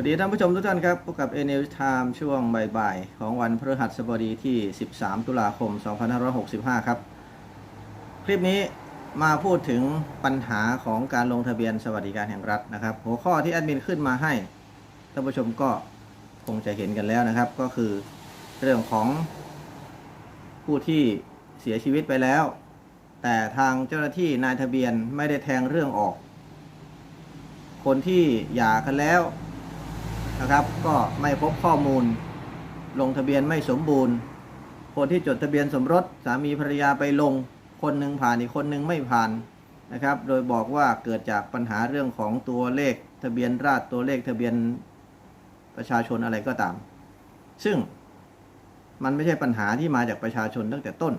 วัสดีท่านผู้ชมทุกท่านครับ พบกับ n l Time ช่วงบ่ายๆ ของวันพฤหัสบดีที่ 13 ตุลาคม 2565 ครับ คลิปนี้มาพูดถึงปัญหาของการลงทะเบียนสวัสดิการแห่งรัฐนะครับ หัวข้อที่แอดมินขึ้นมาให้ ท่านผู้ชมก็คงจะเห็นกันแล้วนะครับ ก็คือเรื่องของผู้ที่เสียชีวิตไปแล้ว แต่ทางเจ้าหน้าที่นายทะเบียนไม่ได้แทงเรื่องออก คนที่หย่ากันแล้ว นะครับ ก็ไม่พบข้อมูล ลงทะเบียนไม่สมบูรณ์ คนที่จดทะเบียนสมรสสามีภรรยาไปลง คนหนึ่งผ่านอีกคนหนึ่งไม่ผ่านนะครับ โดยบอกว่าเกิดจากปัญหาเรื่องของตัวเลขทะเบียนราษฎรตัวเลขทะเบียนประชาชนอะไรก็ตาม ซึ่งมันไม่ใช่ปัญหาที่มาจากประชาชนตั้งแต่ต้น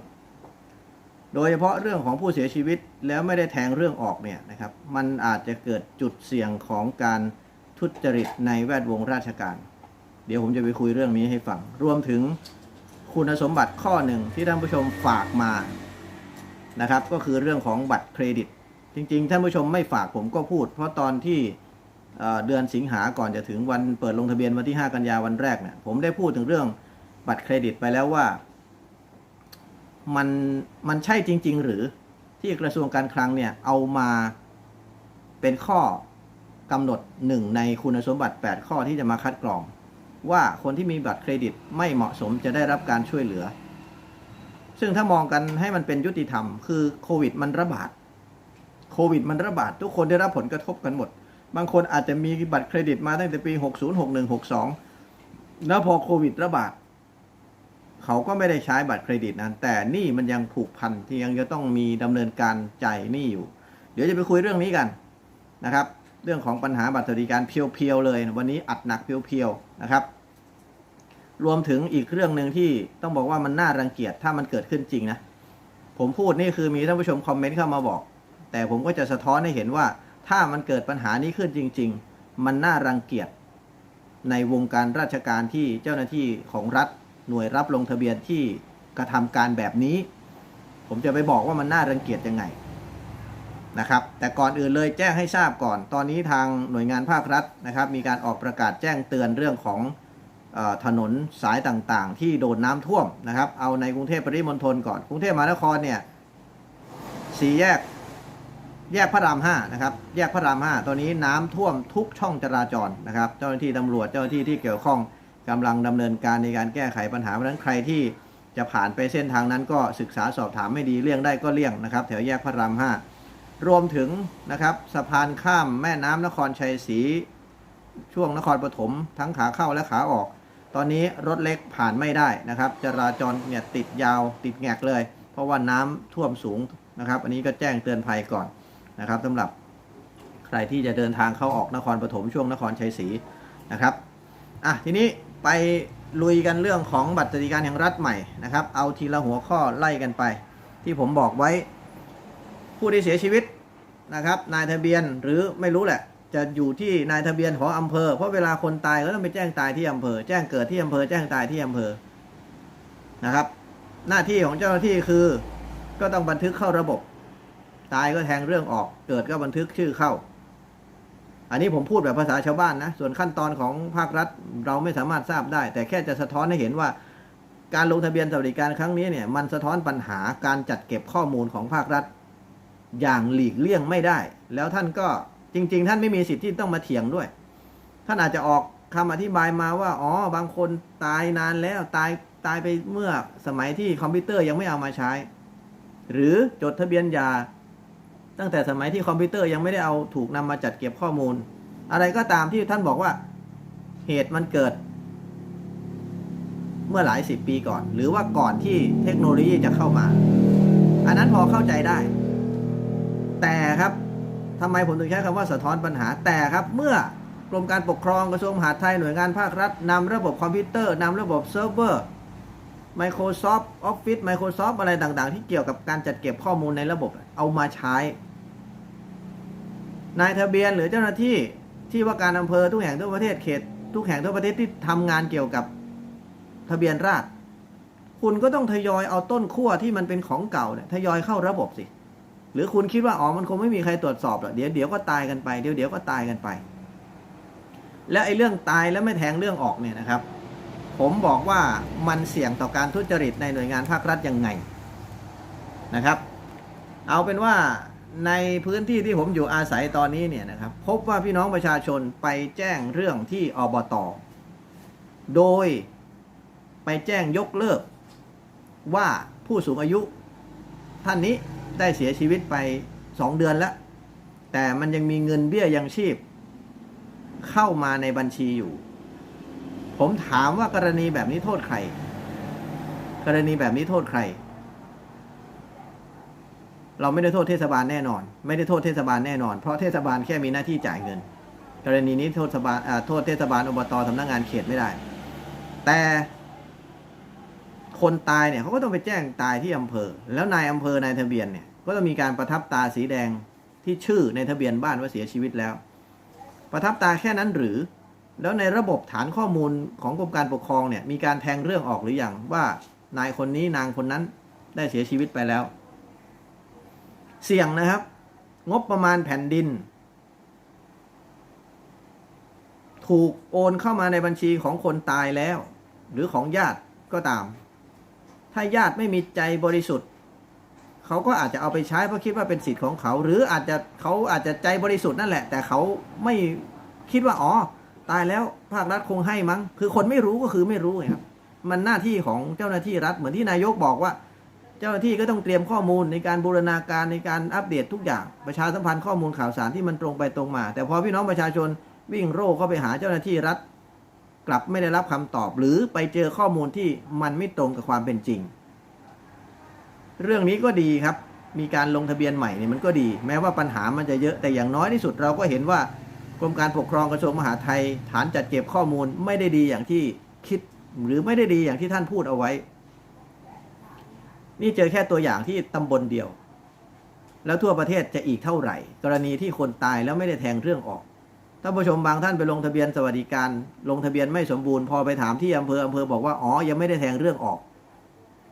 โดยเฉพาะเรื่องของผู้เสียชีวิตแล้วไม่ได้แทงเรื่องออกเนี่ยนะครับ มันอาจจะเกิดจุดเสี่ยงของการ ทุจริตในแวดวงราชการ เดี๋ยวผมจะไปคุยเรื่องนี้ให้ฟัง รวมถึงคุณสมบัติข้อหนึ่งที่ท่านผู้ชมฝากมานะครับ ก็คือเรื่องของบัตรเครดิต จริง ๆ ท่านผู้ชมไม่ฝากผมก็พูด เพราะตอนที่เเดือนสิงหาก่อนจะถึงวันเปิดลงทะเบียนวันที่ 5 กันยาวันแรกเนี่ยผมได้พูดถึงเรื่องบัตรเครดิตไปแล้วว่ามันมันใช่จริง ๆ หรือที่กระทรวงการคลังเนี่ยเอามาเป็นข้อ กำหนดหนึ่งในคุณสมบัติ 8 ข้อที่จะมาคัดกรอง ว่าคนที่มีบัตรเครดิตไม่เหมาะสมจะได้รับการช่วยเหลือ ซึ่งถ้ามองกันให้มันเป็นยุติธรรม คือโควิดมันระบาดโควิดมันระบาด ทุกคนได้รับผลกระทบกันหมด บางคนอาจจะมีบัตรเครดิตมาตั้งแต่ปี 60 61 62 แล้วพอโควิดระบาด เขาก็ไม่ได้ใช้บัตรเครดิตนั้น แต่หนี่มันยังผูกพันที่ยังจะต้องมีดำเนินการจ่ายหนี้อยู่ เดี๋ยวจะไปคุยเรื่องนี้กันนะครับ เรื่องของปัญหาบัตรสวัสดิการเพียวๆเลย วันนี้อัดหนักเพียวๆนะครับ รวมถึงอีกเรื่องหนึ่งที่ต้องบอกว่ามันน่ารังเกียจถ้ามันเกิดขึ้นจริงนะ ผมพูดนี่คือมีท่านผู้ชมคอมเมนต์เข้ามาบอก แต่ผมก็จะสะท้อนให้เห็นว่า ถ้ามันเกิดปัญหานี้ขึ้นจริง ๆ มันน่ารังเกียจในวงการราชการที่เจ้าหน้าที่ของรัฐหน่วยรับลงทะเบียนที่กระทำการแบบนี้ ผมจะไปบอกว่ามันน่ารังเกียจยังไง นะครับ แต่ก่อนอื่นเลยแจ้งให้ทราบก่อน ตอนนี้ทางหน่วยงานภาครัฐนะครับ มีการออกประกาศแจ้งเตือนเรื่องของออถนนสายต่างๆ ที่โดนน้ำท่วมนะครับ เอาในกรุงเทพปริมณฑลก่อน กรุงเทพมหานครเนี่ยสี่แยกแยกพระรามห้านะครับ แยกพระรามห้าตอนนี้น้ำท่วมทุกช่องจราจรนะครับ เจ้าหน้าที่ตำรวจ เจ้าหน้าที่ที่เกี่ยวข้องกำลังดำเนินการในการแก้ไขปัญหา เพราะฉะนั้นใครที่จะผ่านไปเส้นทางนั้นก็ศึกษาสอบถามไม่ดีเลี่ยงได้ก็เลี่ยงนะครับ แถวแยกพระรามห้า รวมถึงนะครับสะพานข้ามแม่น้ำนครชัยศรีช่วงนครปฐมทั้งขาเข้าและขาออก ตอนนี้รถเล็กผ่านไม่ได้นะครับ จราจรเนี่ยติดยาวติดแงกเลย เพราะว่าน้ำท่วมสูงนะครับ อันนี้ก็แจ้งเตือนภัยก่อนนะครับสำหรับใครที่จะเดินทางเข้าออกนครปฐมช่วงนครชัยศรีนะครับอะทีนี้ไปลุยกันเรื่องของบัตรสวัสดิการแห่งรัฐใหม่นะครับ เอาทีละหัวข้อไล่กันไป ที่ผมบอกไว้ ผู้ที่เสียชีวิตนะครับนายทะเบียนหรือไม่รู้แหละ จะอยู่ที่นายทะเบียนของอำเภอ เพราะเวลาคนตายก็ต้องไปแจ้งตายที่อำเภอ แจ้งเกิดที่อำเภอแจ้งตายที่อำเภอนะครับ หน้าที่ของเจ้าหน้าที่คือ ก็ต้องบันทึกเข้าระบบ ตายก็แทงเรื่องออก เกิดก็บันทึกชื่อเข้า อันนี้ผมพูดแบบภาษาชาวบ้านนะส่วนขั้นตอนของภาครัฐเราไม่สามารถทราบได้ แต่แค่จะสะท้อนให้เห็นว่าการลงทะเบียนสวัสดิการครั้งนี้เนี่ยมันสะท้อนปัญหาการจัดเก็บข้อมูลของภาครัฐ อย่างหลีกเลี่ยงไม่ได้ แล้วท่านก็จริง ๆ ท่านไม่มีสิทธิ์ที่ต้องมาเถียงด้วย ท่านอาจจะออกคำอธิบายมาว่าอ๋อบางคนตายนานแล้วตายตายไปเมื่อสมัยที่คอมพิวเตอร์ยังไม่เอามาใช้ หรือจดทะเบียนยา ตั้งแต่สมัยที่คอมพิวเตอร์ยังไม่ได้เอาถูกนำมาจัดเก็บข้อมูล อะไรก็ตามที่ท่านบอกว่าเหตุมันเกิด เมื่อหลายสิบปีก่อน หรือว่าก่อนที่เทคโนโลยีจะเข้ามา อันนั้นพอเข้าใจได้ แต่ครับทำไมผมถึงใช้คำว่าสะท้อนปัญหาแต่ครับเมื่อกรมการปกครองกระทรวงมหาดไทยหน่วยงานภาครัฐนำระบบคอมพิวเตอร์นำระบบเซิร์ฟเวอร์ Microsoft Office Microsoft อะไรต่างๆ ที่เกี่ยวกับการจัดเก็บข้อมูลในระบบเอามาใช้ นายทะเบียนหรือเจ้าหน้าที่ที่ว่าการอำเภอทุกแห่งทั่วประเทศเขต ทุกแห่งทั่วประเทศที่ทำงานเกี่ยวกับทะเบียนราษฎรคุณก็ต้องทยอยเอาต้นขั้วที่มันเป็นของเก่าเนี่ยทยอยเข้าระบบสิ หรือคุณคิดว่าอ๋อมันคงไม่มีใครตรวจสอบหรอกเดี๋ยวเดี๋ยวก็ตายกันไปเดี๋ยวเดี๋ยวก็ตายกันไป แล้วไอ้เรื่องตายแล้วไม่แทงเรื่องออกเนี่ยนะครับ ผมบอกว่ามันเสี่ยงต่อการทุจริตในหน่วยงานภาครัฐยังไงนะครับ เอาเป็นว่าในพื้นที่ที่ผมอยู่อาศัยตอนนี้เนี่ยนะครับ พบว่าพี่น้องประชาชนไปแจ้งเรื่องที่อบตโดยไปแจ้งยกเลิกว่าผู้สูงอายุท่านนี้ ได้เสียชีวิตไปสองเดือนแล้ว แต่มันยังมีเงินเบี้ยยังชีพ เข้ามาในบัญชีอยู่ ผมถามว่ากรณีแบบนี้โทษใคร กรณีแบบนี้โทษใคร เราไม่ได้โทษเทศบาลแน่นอน ไม่ได้โทษเทศบาลแน่นอน เพราะเทศบาลแค่มีหน้าที่จ่ายเงิน กรณีนี้โทษเทศบาลอ่าโทษเทศบาลอบตสำนักงานเขตไม่ได้ แต่คนตายเนี่ยเขาก็ต้องไปแจ้งตายที่อำเภอ แล้วนายอำเภอนายทะเบียนเนี่ย ก็ต้องมีการประทับตาสีแดงที่ชื่อในทะเบียนบ้านว่าเสียชีวิตแล้ว ประทับตาแค่นั้นหรือ แล้วในระบบฐานข้อมูลของกรมการปกครองเนี่ยมีการแทงเรื่องออกหรือยังว่านายคนนี้นางคนนั้นได้เสียชีวิตไปแล้ว เสี่ยงนะครับ งบประมาณแผ่นดิน ถูกโอนเข้ามาในบัญชีของคนตายแล้ว หรือของญาติก็ตาม ถ้าญาติไม่มีใจบริสุทธิ์ เขาก็อาจจะเอาไปใช้เพราะคิดว่าเป็นสิทธิ์ของเขา หรืออาจจะเขาอาจจะใจบริสุทธิ์นั่นแหละ แต่เขาไม่คิดว่าอ๋อตายแล้วภาครัฐคงให้มั้ง คือคนไม่รู้ก็คือไม่รู้ไงครับมันหน้าที่ของเจ้าหน้าที่รัฐเหมือนที่นายกบอกว่า เจ้าหน้าที่ก็ต้องเตรียมข้อมูลในการบูรณาการในการอัปเดตทุกอย่างประชาสัมพันธ์ข้อมูลข่าวสารที่มันตรงไปตรงมา แต่พอพี่น้องประชาชนวิ่งโร่เข้าไปหาเจ้าหน้าที่รัฐ กลับไม่ได้รับคำตอบ หรือไปเจอข้อมูลที่มันไม่ตรงกับความเป็นจริง เรื่องนี้ก็ดีครับ มีการลงทะเบียนใหม่เนี่ยมันก็ดี แม้ว่าปัญหามันจะเยอะแต่อย่างน้อยที่สุดเราก็เห็นว่ากรมการปกครองกระทรวงมหาดไทย ฐานจัดเก็บข้อมูลไม่ได้ดีอย่างที่คิด หรือไม่ได้ดีอย่างที่ท่านพูดเอาไว้ นี่เจอแค่ตัวอย่างที่ตำบลเดียว แล้วทั่วประเทศจะอีกเท่าไหร่ กรณีที่คนตายแล้วไม่ได้แทงเรื่องออกท่านผู้ชมบางท่านไปลงทะเบียนสวัสดิการ ลงทะเบียนไม่สมบูรณ์พอไปถามที่อำเภออำเภอบอกว่าอ๋อยังไม่ได้แทงเรื่องออก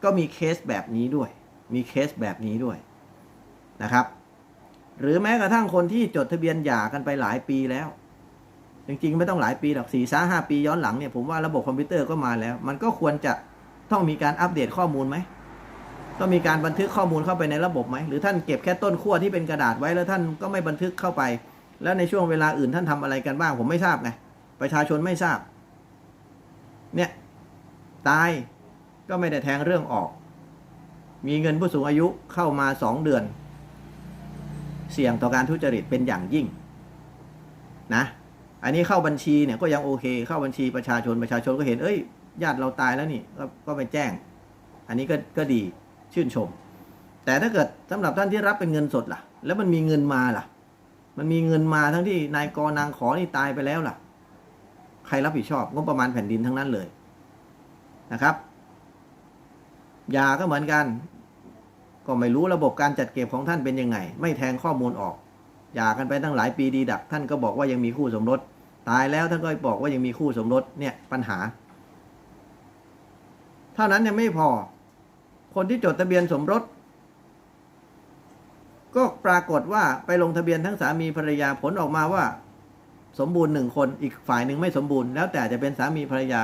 ก็มีเคสแบบนี้ด้วย มีเคสแบบนี้ด้วยนะครับ หรือแม้กระทั่งคนที่จดทะเบียนหย่ากันไปหลายปีแล้ว จริงๆ ไม่ต้องหลายปีหรอกสี่สาห้าปีย้อนหลังเนี่ยผมว่าระบบคอมพิวเตอร์ก็มาแล้ว มันก็ควรจะต้องมีการอัปเดตข้อมูลไหมต้องมีการบันทึกข้อมูลเข้าไปในระบบไหมหรือท่านเก็บแค่ต้นขั้วที่เป็นกระดาษไว้แล้วท่านก็ไม่บันทึกเข้าไป แล้วในช่วงเวลาอื่นท่านทำอะไรกันบ้าง ผมไม่ทราบไงประชาชนไม่ทราบ เนี่ย ตายก็ไม่ได้แทงเรื่องออก มีเงินผู้สูงอายุเข้ามาสองเดือน เสี่ยงต่อการทุจริตเป็นอย่างยิ่งนะอันนี้เข้าบัญชีเนี่ยก็ยังโอเค เข้าบัญชีประชาชนประชาชนก็เห็นเอ้ยญาติเราตายแล้วนี่ก็ก็ไปแจ้ง อันนี้ก็ก็ดีชื่นชม แต่ถ้าเกิดสำหรับท่านที่รับเป็นเงินสดล่ะ แล้วมันมีเงินมาล่ะ มันมีเงินมาทั้งที่นายกนางขอนี่ตายไปแล้วล่ะ ใครรับผิดชอบงบประมาณแผ่นดินทั้งนั้นเลยนะครับยาก็เหมือนกัน ก็ไม่รู้ระบบการจัดเก็บของท่านเป็นยังไง ไม่แทงข้อมูลออกหย่ากันไปตั้งหลายปีดีดัก ท่านก็บอกว่ายังมีคู่สมรส ตายแล้วท่านก็บอกว่ายังมีคู่สมรสเนี่ยปัญหา เท่านั้นยังไม่พอ คนที่จดทะเบียนสมรส ก็ปรากฏว่าไปลงทะเบียนทั้งสามีภรรยาผลออกมาว่า สมบูรณ์หนึ่งคนอีกฝ่ายหนึ่งไม่สมบูรณ์แล้วแต่จะเป็นสามีภรรยา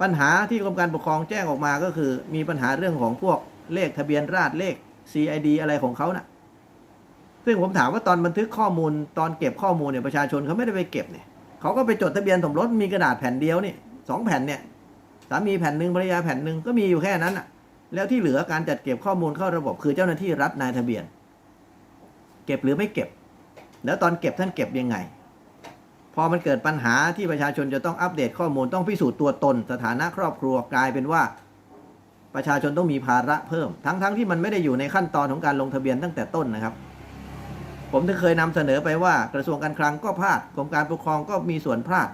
ปัญหาที่กรมการปกครองแจ้งออกมาก็คือ มีปัญหาเรื่องของพวกเลขทะเบียนราษฎรเลข CID อะไรของเขานะ่ะ ซึ่งผมถามว่าตอนบันทึกข้อมูลตอนเก็บข้อมูลเนี่ยประชาชนเขาไม่ได้ไปเก็บเนี่ยเขาก็ไปจดทะเบียนสมรสมีกระดาษแผ่นเดียวนี่สองแผ่นเนี่ยสามีแผ่นหนึ่งภรรยาแผ่นหนึ่งก็มีอยู่แค่นั้นอะ แล้วที่เหลือการจัดเก็บข้อมูลเข้าระบบคือเจ้าหน้าที่รัฐนายทะเบียน เก็บหรือไม่เก็บ แล้วตอนเก็บท่านเก็บยังไง พอมันเกิดปัญหาที่ประชาชนจะต้องอัปเดตข้อมูลต้องพิสูจน์ตัวตน สถานะครอบครัวกลายเป็นว่า ประชาชนต้องมีภาระเพิ่ม ทั้งๆทที่มันไม่ได้อยู่ในขั้นตอนของการลงทะเบียนตั้งแต่ต้นนะครับ ผมถึงเคยนำเสนอไปว่ากระทรวงการคลังก็พลาดกรมการปกครองก็มีส่วนพลาด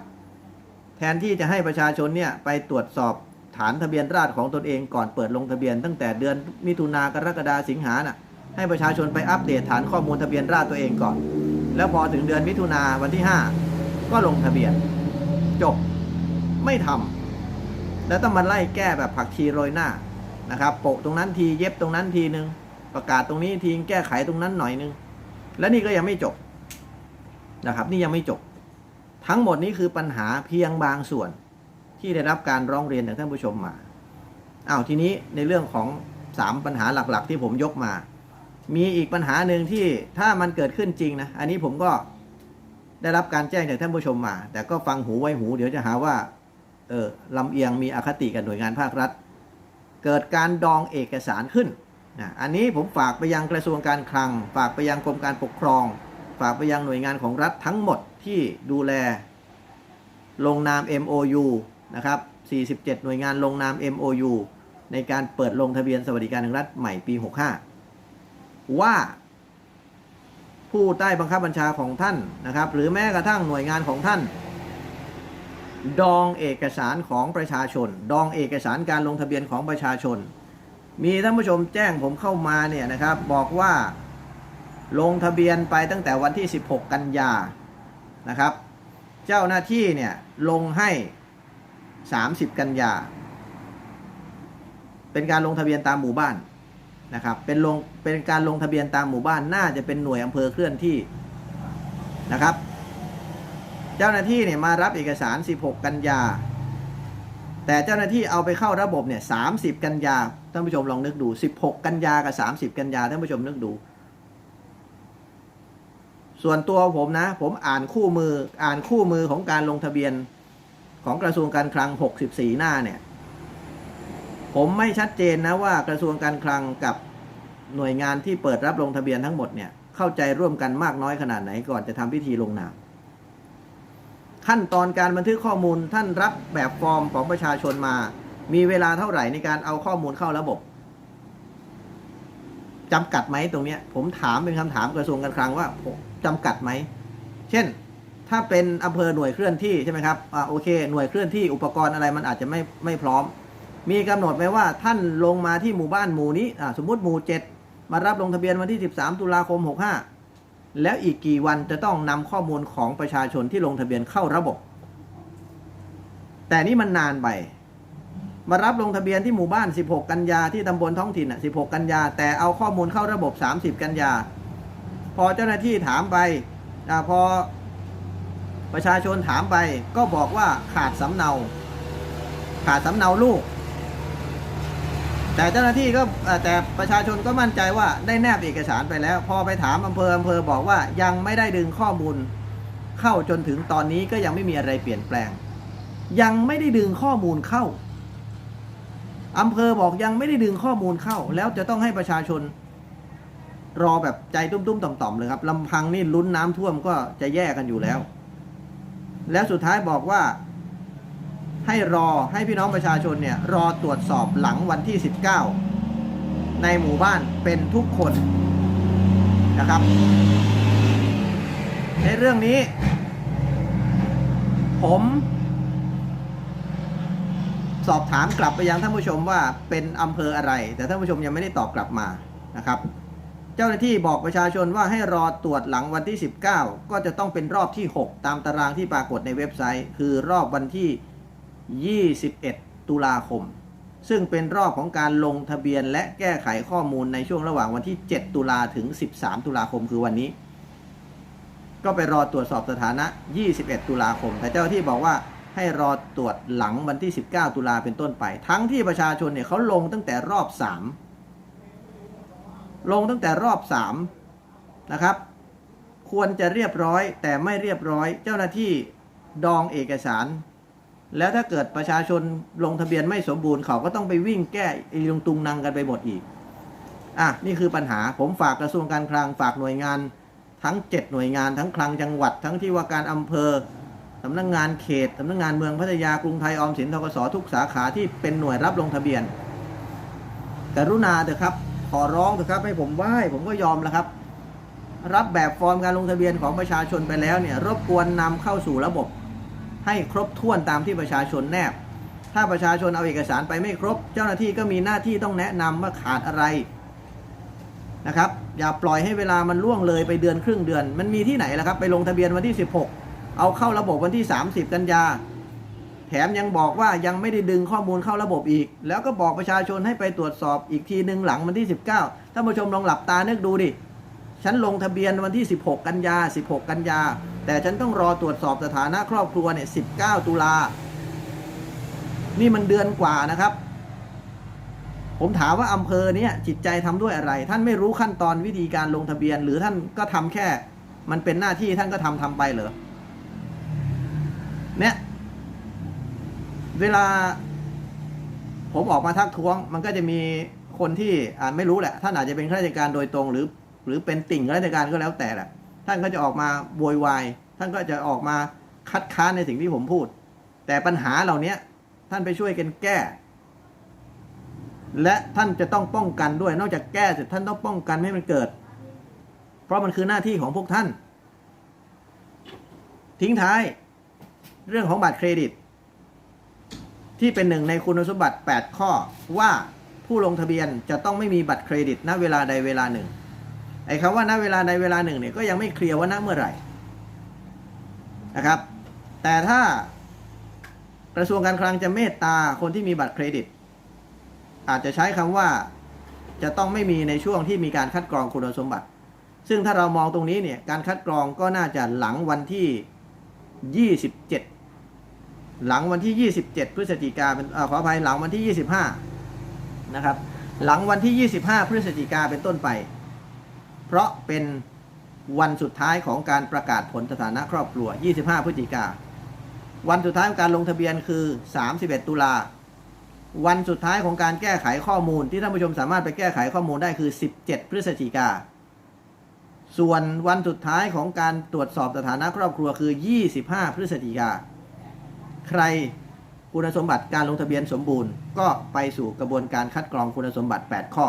แทนที่จะให้ประชาชนเนี่ยไปตรวจสอบฐานทะเบียนราษฎรของตนเองก่อนเปิดลงทะเบียน ตั้งแต่เดือนมิถุนากรกฎาสิงหาน่ะให้ประชาชนไปอัปเดตฐานข้อมูลทะเบียนราษฎรตัวเองก่อน แล้วพอถึงเดือนมิถุนาวันที่ 5 ก็ลงทะเบียน จบไม่ทำแล้วต้องมาไล่แก้แบบผักชีโรยหน้า นะครับโปะตรงนั้นทีเย็บตรงนั้นทีนึงประกาศตรงนี้ทีแก้ไขตรงนั้นหน่อยนึงและนี่ก็ยังไม่จบนะครับ นี่ยังไม่จบ ทั้งหมดนี้คือปัญหาเพียงบางส่วน ที่ได้รับการร้องเรียนจากท่านผู้ชมมาอ้าวทีนี้ในเรื่องของสามปัญหาหลักๆ ที่ผมยกมา มีอีกปัญหาหนึ่งที่ถ้ามันเกิดขึ้นจริงนะอันนี้ผมก็ได้รับการแจ้งจากท่านผู้ชมมา แต่ก็ฟังหูไว้หู เดี๋ยวจะหาว่าเออลำเอียงมีอคติกับหน่วยงานภาครัฐ เกิดการดองเอกสารขึ้นนะอันนี้ผมฝากไปยังกระทรวงการคลัง ฝากไปยังกรมการปกครอง ฝากไปยังหน่วยงานของรัฐทั้งหมดที่ดูแล ลงนาม MOU นะครับ 47 หน่วยงานลงนาม MOU ในการเปิดลงทะเบียนสวัสดิการแห่งรัฐใหม่ปี 65 ว่า ผู้ใต้บังคับบัญชาของท่านนะครับ หรือแม้กระทั่งหน่วยงานของท่าน ดองเอกสารของประชาชน ดองเอกสารการลงทะเบียนของประชาชน มีท่านผู้ชมแจ้งผมเข้ามาเนี่ยนะครับบอกว่าลงทะเบียนไปตั้งแต่วันที่ 16 กันยานะครับ เจ้าหน้าที่เนี่ยลงให้ 30 กันยา เป็นการลงทะเบียนตามหมู่บ้านนะครับเป็นลงเป็นการลงทะเบียนตามหมู่บ้านน่าจะเป็นหน่วยอำเภอเคลื่อนที่นะครับ เจ้าหน้าที่เนี่ยมารับเอกสาร 16 กันยา แต่เจ้าหน้าที่เอาไปเข้าระบบเนี่ย30 กันยาท่านผู้ชมลองนึกดู 16 กันยากับ 30 กันยาท่านผู้ชมนึกดู ส่วนตัวผมนะ ผมอ่านคู่มืออ่านคู่มือของการลงทะเบียนของกระทรวงการคลัง 64 หน้าเนี่ย ผมไม่ชัดเจนนะว่ากระทรวงการคลังกับหน่วยงานที่เปิดรับลงทะเบียนทั้งหมดเนี่ยเข้าใจร่วมกันมากน้อยขนาดไหนก่อนจะทำพิธีลงนาม ขั้นตอนการบันทึกข้อมูลท่านรับแบบฟอร์มของประชาชนมา มีเวลาเท่าไหร่ในการเอาข้อมูลเข้าระบบจำกัดไหมตรงเนี้ยผมถามเป็นคำถามกระทรวงการคลังว่าจำกัดไหม เช่น ถ้าเป็นอำเภอหน่วยเคลื่อนที่ใช่ไหมครับอ่าโอเค หน่วยเคลื่อนที่อุปกรณ์อะไรมันอาจจะไม่ไม่พร้อม มีกำหนดไหมว่าท่านลงมาที่หมู่บ้านหมู่นี้อ่าสมมุติหมู่เจ็ดมารับลงทะเบียนวันที่ 13 ตุลาคม 65 แล้วอีกกี่วันจะต้องนำข้อมูลของประชาชนที่ลงทะเบียนเข้าระบบ แต่นี่มันนานไป มารับลงทะเบียนที่หมู่บ้าน 16 กันยาที่ตำบลท้องถิ่นอะ16 กันยา แต่เอาข้อมูลเข้าระบบ 30 กันยา พอเจ้าหน้าที่ถามไปอพอประชาชนถามไปก็บอกว่าขาดสำเนา ขาดสำเนาลูก แต่เจ้าหน้าที่ก็แต่ประชาชนก็มั่นใจว่าได้แนบเอกสารไปแล้ว พอไปถามอำเภออำเภอบอกว่ายังไม่ได้ดึงข้อมูล เข้าจนถึงตอนนี้ก็ยังไม่มีอะไรเปลี่ยนแปลง ยังไม่ได้ดึงข้อมูลเข้าอำเภอบอกยังไม่ได้ดึงข้อมูลเข้า แล้วจะต้องให้ประชาชน รอแบบใจตุ้มๆต่อมๆเลยครับลำพังนี่ลุ้นน้ำท่วมก็จะแย่กันอยู่แล้ว แล้วสุดท้ายบอกว่า ให้รอให้พี่น้องประชาชนเนี่ยรอตรวจสอบหลังวันที่ 19 ในหมู่บ้านเป็นทุกคนนะครับ ในเรื่องนี้ ผม สอบถามกลับไปยังท่านผู้ชมว่าเป็นอำเภออะไร แต่ท่านผู้ชมยังไม่ได้ตอบกลับมานะครับ เจ้าหน้าที่บอกประชาชนว่าให้รอตรวจหลังวันที่ 19 ก็จะต้องเป็นรอบที่ 6 ตามตารางที่ปรากฏในเว็บไซต์ คือรอบวันที่ 21 ตุลาคม ซึ่งเป็นรอบของการลงทะเบียนและแก้ไขข้อมูลในช่วงระหว่างวันที่ 7 ตุลาถึง 13 ตุลาคมคือวันนี้ ก็ไปรอตรวจสอบสถานะ 21 ตุลาคม แต่เจ้าที่บอกว่าให้รอตรวจหลังวันที่ 19 ตุลาเป็นต้นไป ทั้งที่ประชาชนเนี่ยเขาลงตั้งแต่รอบ 3 ลงตั้งแต่รอบสามนะครับ ควรจะเรียบร้อยแต่ไม่เรียบร้อย เจ้าหน้าที่ดองเอกสาร แล้วถ้าเกิดประชาชนลงทะเบียนไม่สมบูรณ์เขาก็ต้องไปวิ่งแก้อีลงตุงนังกันไปหมดอีก อะ นี่คือปัญหาผมฝากกระทรวงการคลังฝากหน่วยงาน ทั้ง 7 หน่วยงานทั้งคลังจังหวัด ทั้งที่ว่าการอำเภอสำนักงงานเขตสำนักงงานเมืองพัทยากรุงไทยออมสินทกสทุกสาขาที่เป็นหน่วยรับลงทะเบียน กรุณาเถอะครับ ขอร้องเถอะครับให้ผมไหว้ผมก็ยอมแล้วครับ รับแบบฟอร์มการลงทะเบียนของประชาชนไปแล้วเนี่ยรบกวนนำเข้าสู่ระบบ ให้ครบถ้วนตามที่ประชาชนแนบ ถ้าประชาชนเอาเอกสารไปไม่ครบ เจ้าหน้าที่ก็มีหน้าที่ต้องแนะนำว่าขาดอะไรนะครับ อย่าปล่อยให้เวลามันล่วงเลยไปเดือนครึ่งเดือน มันมีที่ไหนล่ะครับไปลงทะเบียนวันที่ 16 เอาเข้าระบบวันที่ 30 กันยา แถมยังบอกว่ายังไม่ได้ดึงข้อมูลเข้าระบบอีก แล้วก็บอกประชาชนให้ไปตรวจสอบอีกทีหนึ่งหลังวันที่ 19ท่านผู้ชมลองหลับตานึกดูดิฉันลงทะเบียนวันที่ 16 กันยา 16 กันยา แต่ฉันต้องรอตรวจสอบสถานะครอบครัวเนี่ย19ตุลา นี่มันเดือนกว่านะครับ ผมถามว่าอำเภอเนี่ยจิตใจทำด้วยอะไร ท่านไม่รู้ขั้นตอนวิธีการลงทะเบียน หรือท่านก็ทำแค่ มันเป็นหน้าที่ท่านก็ทำทำไปเหรอเนี่ยเวลา ผมออกมาทักท้วง มันก็จะมีคนที่อ่าไม่รู้แหละท่านอาจจะเป็นข้าราชการโดยตรงหรือ หรือเป็นติ่งข้าราชการก็แล้วแต่แหละ ท่านก็จะออกมาโวยวาย ท่านก็จะออกมาคัดค้านในสิ่งที่ผมพูด แต่ปัญหาเหล่านี้ท่านไปช่วยกันแก้ และท่านจะต้องป้องกันด้วย นอกจากแก้เสร็จท่านต้องป้องกันไม่ให้มันเกิด เพราะมันคือหน้าที่ของพวกท่าน ทิ้งท้ายเรื่องของบัตรเครดิต ที่เป็นหนึ่งในคุณสมบัติ 8 ข้อว่าผู้ลงทะเบียนจะต้องไม่มีบัตรเครดิตณเวลาใดเวลาหนึ่ง ไอ้คำว่าณเวลาใดเวลาหนึ่งเนี่ยก็ยังไม่เคลียร์ว่าณเมื่อไหร่นะครับ แต่ถ้ากระทรวงการคลังจะเมตตาคนที่มีบัตรเครดิต อาจจะใช้คำว่าจะต้องไม่มีในช่วงที่มีการคัดกรองคุณสมบัติ ซึ่งถ้าเรามองตรงนี้เนี่ยการคัดกรองก็น่าจะหลังวันที่ 27 หลังวันที่ 27 พฤศจิกาเป็นอขออภัยหลังวันที่ 25 นะครับ หลังวันที่ 25 พฤศจิกาเป็นต้นไป เพราะเป็นวันสุดท้ายของการประกาศผลสถานะครอบครัว 25 พฤศจิกา วันสุดท้ายของการลงทะเบียนคือ 31 ตุลา วันสุดท้ายของการแก้ไขข้อมูลที่ท่านผู้ชมสามารถไปแก้ไขข้อมูลได้คือ 17 พฤศจิกา ส่วนวันสุดท้ายของการตรวจสอบสถานะครอบครัวคือ 25 พฤศจิกา ใครคุณสมบัติการลงทะเบียนสมบูรณ์ ก็ไปสู่กระบวนการคัดกรองคุณสมบัติ 8 ข้อ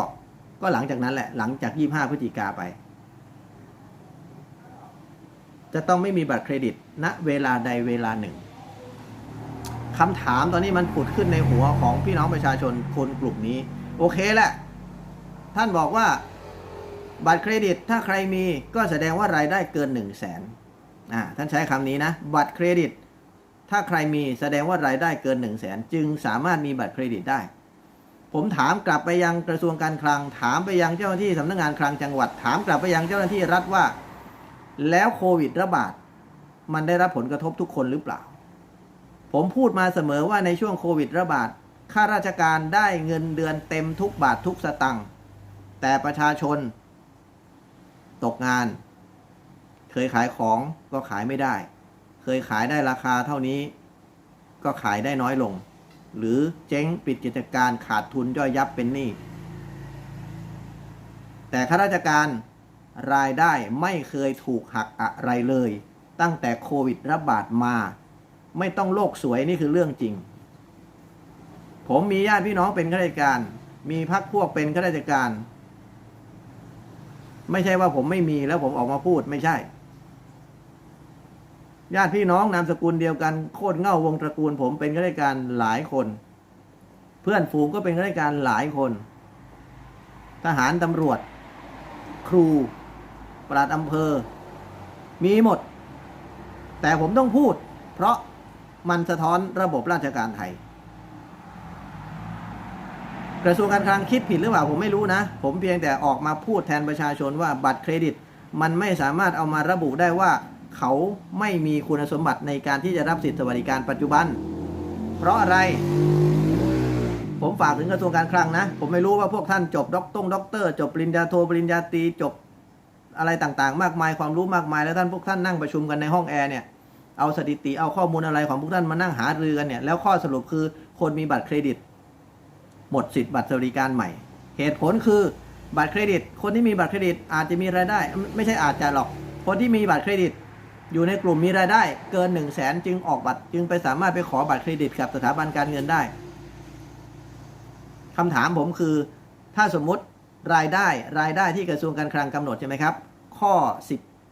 ก็หลังจากนั้นแหละ หลังจาก 25 พฤศจิกาไป จะต้องไม่มีบัตรเครดิตณเวลาใดเวลาหนึ่งคำถามตอนนี้มันผุดขึ้นในหัวของพี่น้องประชาชนคนกลุ่มนี้ โอเคแหละ ท่านบอกว่า บัตรเครดิตถ้าใครมีก็แสดงว่ารายได้เกิน 1 0 0 0 0แสนอ่าท่านใช้คำนี้นะ บัตรเครดิต ถ้าใครมีแสดงว่ารายได้เกิน 1 0 0 0 0แสนจึงสามารถมีบัตรเครดิตได้ ผมถามกลับไปยังกระทรวงการคลัง ถามไปยังเจ้าหน้าที่สำนักงานคลังจังหวัด ถามกลับไปยังเจ้าหน้าที่รัฐว่า แล้วโควิดระบาด มันได้รับผลกระทบทุกคนหรือเปล่า ผมพูดมาเสมอว่าในช่วงโควิดระบาดข้าราชการได้เงินเดือนเต็มทุกบาททุกสตังค์แต่ประชาชน ตกงาน เคยขายของก็ขายไม่ได้ เคยขายได้ราคาเท่านี้ ก็ขายได้น้อยลง หรือเจ๊งปิดกิจการขาดทุนย่อยยับเป็นหนี้แต่ข้าราชการรายได้ไม่เคยถูกหักอะไรเลย ตั้งแต่โควิดระบาดมา ไม่ต้องโลกสวยนี่คือเรื่องจริง ผมมีญาติพี่น้องเป็นข้าราชการ มีพักพวกเป็นข้าราชการ ไม่ใช่ว่าผมไม่มีแล้วผมออกมาพูดไม่ใช่ ญาติพี่น้องนามสกุลเดียวกันโคตรเง่าวงตระกูล ผมเป็นข้าราชการหลายคน เพื่อนฝูงก็เป็นข้าราชการหลายคน ทหารตำรวจ ครูปลัดอำเภอ มีหมด แต่ผมต้องพูด เพราะมันสะท้อนระบบราชการไทย กระทรวงการคลังคิดผิดหรือเปล่าผมไม่รู้นะ ผมเพียงแต่ออกมาพูดแทนประชาชนว่าบัตรเครดิต มันไม่สามารถเอามาระบุได้ว่า เขาไม่มีคุณสมบัติในการที่จะรับสิทธิสวัสดิการปัจจุบัน เพราะอะไร ผมฝากถึงกระทรวงการคลังนะ ผมไม่รู้ว่าพวกท่านจบด็อกตงด็อกเตอร์จบปริญญาโทปริญญาตรีจบอะไรต่างๆ มากมายความรู้มากมายแล้วท่านพวกท่านนั่งประชุมกันในห้องแอร์เนี่ยเอาสถิติเอาข้อมูลอะไรของพวกท่านมานั่งหารือกันเนี่ยแล้วข้อสรุปคือคนมีบัตรเครดิต หมดสิทธิ์บัตรสวัสดิการใหม่ เหตุผลคือบัตรเครดิต คนที่มีบัตรเครดิตอาจจะมีรายได้ ไม่ใช่อาจจะหรอก คนที่มีบัตรเครดิต อยู่ในกลุ่มมีรายได้เกิน1นึ่งแสนจึงออกบัตรจึงไปสามารถไปขอบัตรเครดิตกับสถาบันการเงินได้คำถามผมคือ ถ้าสมมติรายได้รายได้ที่กระทรวงการคลังกำหนดใช่ไหมครับ ข้อ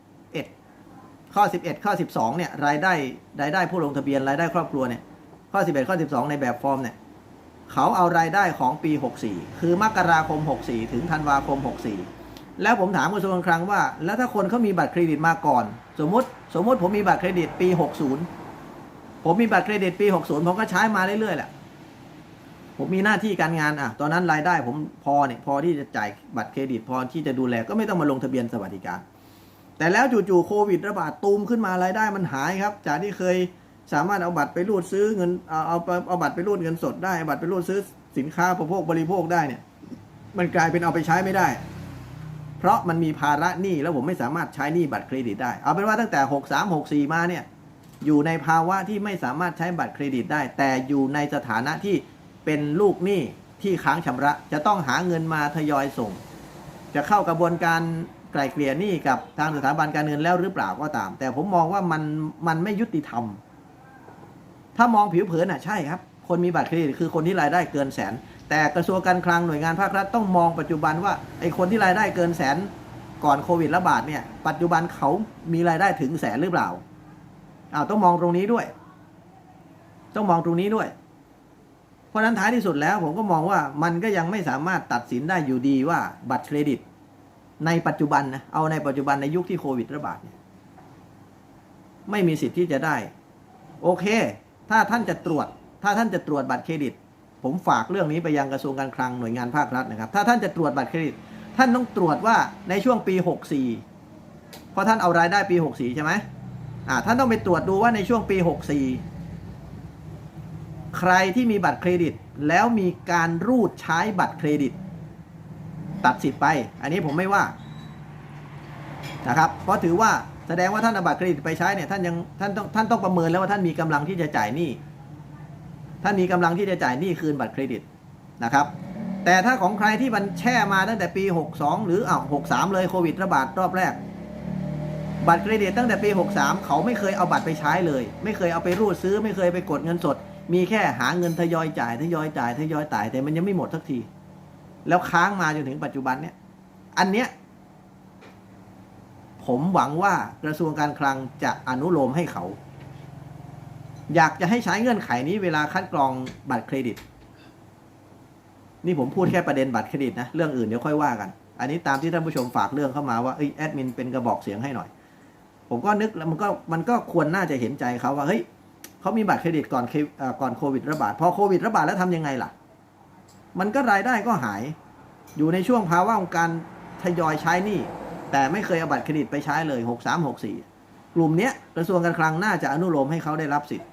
11 ข้อ 11 ข้อ 12เนี่ยรายได้รายได้ผู้ลงทะเบียนรายได้ครอบครัวเนี่ยข้อ 11 ข้อ 12 ในแบบฟอร์มเนี่ยเขาเอารายได้ของปี 64 คือมกราคม 64 ถึงธันวาคม 64 แล้วผมถามกระทรวงการคลังว่า แล้วถ้าคนเขามีบัตรเครดิตมาก่อน สมมติสมมติผมมีบัตรเครดิตปี 60 ผมมีบัตรเครดิตปี 60 ผมก็ใช้มาเรื่อยๆแหละผมมีหน้าที่การงานอะ ตอนนั้นรายได้ผมพอเนี่ยพอที่จะจ่ายบัตรเครดิตพอที่จะดูแลก็ไม่ต้องมาลงทะเบียนสวัสดิการ แต่แล้วจู่ๆโควิดระบาดตูมขึ้นมารายได้มันหายครับ จากที่เคยสามารถเอาบัตรไปรูดซื้อเงินเอาเอาเอาบัตรไปรูดเงินสดได้เอาบัตรไปรูดซื้อสินค้าประโภคบริโภคได้เนี่ย มันกลายเป็นเอาไปใช้ไม่ได้ ราะมันมีภาระหนี้แล้วผมไม่สามารถใช้หนี้บัตรเครดิตได้ เอาเป็นว่าตั้งแต่ 63 64 มาเนี่ยอยู่ในภาวะที่ไม่สามารถใช้บัตรเครดิตได้ แต่อยู่ในสถานะที่เป็นลูกหนี้ที่ค้างชำระ จะต้องหาเงินมาทยอยส่ง จะเข้ากระบวนการไกล่เกลี่ยหนี้กับทางสถาบันการเงินแล้วหรือเปล่าก็ตาม แต่ผมมองว่ามันมันไม่ยุติธรรม ถ้ามองผิวเผินอะใช่ครับ คนมีบัตรเครดิตคือคนที่รายได้เกินแสน แต่กระทรวงการคลังหน่วยงานภาครัฐต้องมองปัจจุบันว่าไอ้คนที่รายได้เกินแสนก่อนโควิดระบาดเนี่ยปัจจุบันเขามีรายได้ถึงแสนหรือเปล่าอ้าวต้องมองตรงนี้ด้วย ต้องมองตรงนี้ด้วย เพราะฉะนั้นท้ายที่สุดแล้วผมก็มองว่ามันก็ยังไม่สามารถตัดสินได้อยู่ดีว่าบัตรเครดิต ในปัจจุบันนะเอาในปัจจุบันในยุคที่โควิดระบาดเนี่ยไม่มีสิทธิ์ที่จะได้ โอเค ถ้าท่านจะตรวจ ถ้าท่านจะตรวจบัตรเครดิต ผมฝากเรื่องนี้ไปยังกระทรวงการคลังหน่วยงานภาครัฐนะครับ ถ้าท่านจะตรวจบัตรเครดิต ท่านต้องตรวจว่าในช่วงปี 64 เพราะท่านเอารายได้ปี 64 ใช่ไหมอ่าท่านต้องไปตรวจดูว่าในช่วงปี 64 ใครที่มีบัตรเครดิต แล้วมีการรูดใช้บัตรเครดิต ตัดสิทธิ์ไป อันนี้ผมไม่ว่านะครับ เพราะถือว่าแสดงว่าท่านเอาบัตรเครดิตไปใช้เนี่ยท่านยังท่านต้องท่านต้องประเมินแล้วว่าท่านมีกำลังที่จะจ่ายหนี้ ท่านมีกำลังที่จะจ่ายหนี้คืนบัตรเครดิตนะครับ แต่ถ้าของใครที่มันแช่มาตั้งแต่ปี 62 หรืออ้าว63 เลยโควิดระบาดรอบแรก บัตรเครดิตตั้งแต่ปี 63 เขาไม่เคยเอาบัตรไปใช้เลย ไม่เคยเอาไปรูดซื้อ ไม่เคยไปกดเงินสด มีแค่หาเงินทยอยจ่ายทยอยจ่ายทยอยจ่ายแต่มันยังไม่หมดสักที แล้วค้างมาจนถึงปัจจุบันเนี่ยอันเนี้ยผมหวังว่ากระทรวงการคลังจะอนุโลมให้เขา อยากจะให้ใช้เงื่อนไขนี้เวลาคัดกรองบัตรเครดิต นี่ผมพูดแค่ประเด็นบัตรเครดิตนะ เรื่องอื่นเดี๋ยวค่อยว่ากัน อันนี้ตามที่ท่านผู้ชมฝากเรื่องเข้ามาว่าเอ้ยแอดมินเป็นกระบอกเสียงให้หน่อย ผมก็นึกแล้วมันก็มันก็ควรน่าจะเห็นใจเขาว่าเฮ้ยเขามีบัตรเครดิตก่อนเคอ่อก่อนโควิดระบาดพอโควิดระบาดแล้วทำยังไงล่ะ มันก็รายได้ก็หาย อยู่ในช่วงภาวะของการทยอยใช้หนี้แต่ไม่เคยเอาบัตรเครดิตไปใช้เลย 63 64 กลุ่มเนี้ยกระทรวงการคลังน่าจะอนุโลมให้เขาได้รับสิทธิ์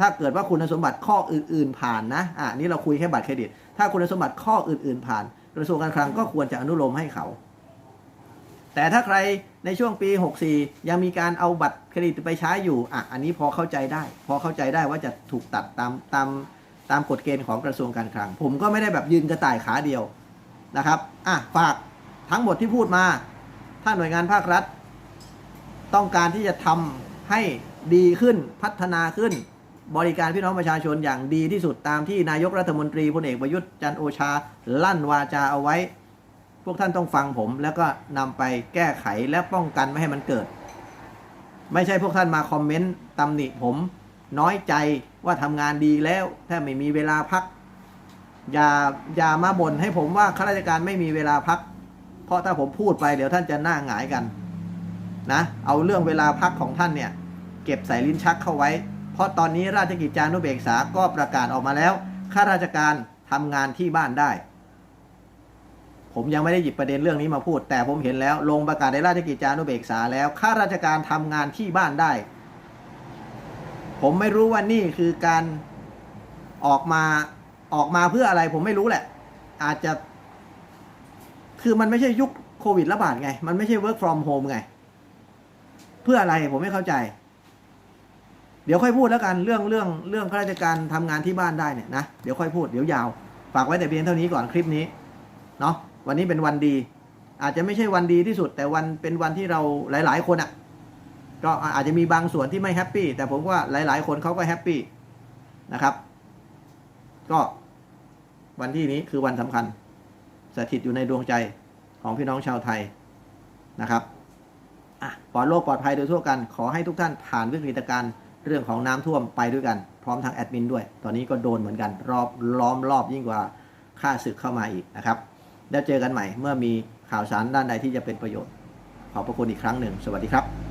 ถ้าเกิดว่าคุณสมบัติข้ออื่น ๆ ผ่านนะอะนี่เราคุยแค่บัตรเครดิต ถ้าคุณสมบัติข้ออื่น ๆ ผ่าน กระทรวงการคลังก็ควรจะอนุโลมให้เขา แต่ถ้าใครในช่วงปี 64 ยังมีการเอาบัตรเครดิตไปใช้อยู่อะอันนี้พอเข้าใจได้ พอเข้าใจได้ว่าจะถูกตัดตามตามตามกฎเกณฑ์ของกระทรวงการคลัง ผมก็ไม่ได้แบบยืนกระต่ายขาเดียวนะครับอะฝากทั้งหมดที่พูดมา ถ้าหน่วยงานภาครัฐ ต้องการที่จะทำให้ดีขึ้นพัฒนาขึ้น บริการพี่น้องประชาชนอย่างดีที่สุดตามที่นายกรัฐมนตรีพลเอกประยุทธ์จันโอชา ลั่นวาจาเอาไว้ พวกท่านต้องฟังผม แล้วก็นำไปแก้ไขและป้องกันไม่ให้มันเกิด ไม่ใช่พวกท่านมาคอมเมนต์ตำหนิผม น้อยใจว่าทำงานดีแล้วแทบไม่มีเวลาพัก อย่าอย่ามาบ่นให้ผมว่าข้าราชการไม่มีเวลาพัก เพราะถ้าผมพูดไปเดี๋ยวท่านจะหน้าหงายกันนะเอาเรื่องเวลาพักของท่านเนี่ย เก็บใส่ลิ้นชักเข้าไว้ ราะตอนนี้ราชกิจจานุเบกษาก็ประกาศออกมาแล้ว ข้าราชการทำงานที่บ้านได้ ผมยังไม่ได้หยิบประเด็นเรื่องนี้มาพูด แต่ผมเห็นแล้ว ลงประกาศในราชกิจจานุเบกษาแล้วข้าราชการทำงานที่บ้านได้ ผมไม่รู้ว่านี่คือการออกมาออกมาเพื่ออะไร ผมไม่รู้แหละ อาจจะ คือมันไม่ใช่ยุคโควิดระบาดไง มันไม่ใช่ work from home ไง เพื่ออะไรผมไม่เข้าใจ ดี๋ยวค่อยพูดแล้วกันเรื่องเรื่องเรื่องข้าราชการทำงานที่บ้านได้เนี่ยนะเดี๋ยวค่อยพูดเดี๋ยวยาว ฝากไว้แต่เพียงเท่านี้ก่อนคลิปนี้เนาะวันนี้เป็นวันดี อาจจะไม่ใช่วันดีที่สุด แต่วันเป็นวันที่เราหลาย ๆ คนอะ่ะก็อาจจะมีบางส่วนที่ไม่แฮปปี้แต่ผมว่าหลาย ๆ คนเขาก็แฮปปี้นะครับ ก็วันที่นี้คือวันสำคัญ สถิตอยู่ในดวงใจของพี่น้องชาวไทยนะครับอะปลอดโรคปลอดภัยโดยทั่วกันขอให้ทุกท่านผ่านวิกฤตการณ์ เรื่องของน้ำท่วมไปด้วยกัน พร้อมทางแอดมินด้วย ตอนนี้ก็โดนเหมือนกันรอบล้อมรอบยิ่งกว่าค่าศึกเข้ามาอีกนะครับ แล้วเจอกันใหม่เมื่อมีข่าวสารด้านใดที่จะเป็นประโยชน์ ขอบพระคุณอีกครั้งหนึ่ง สวัสดีครับ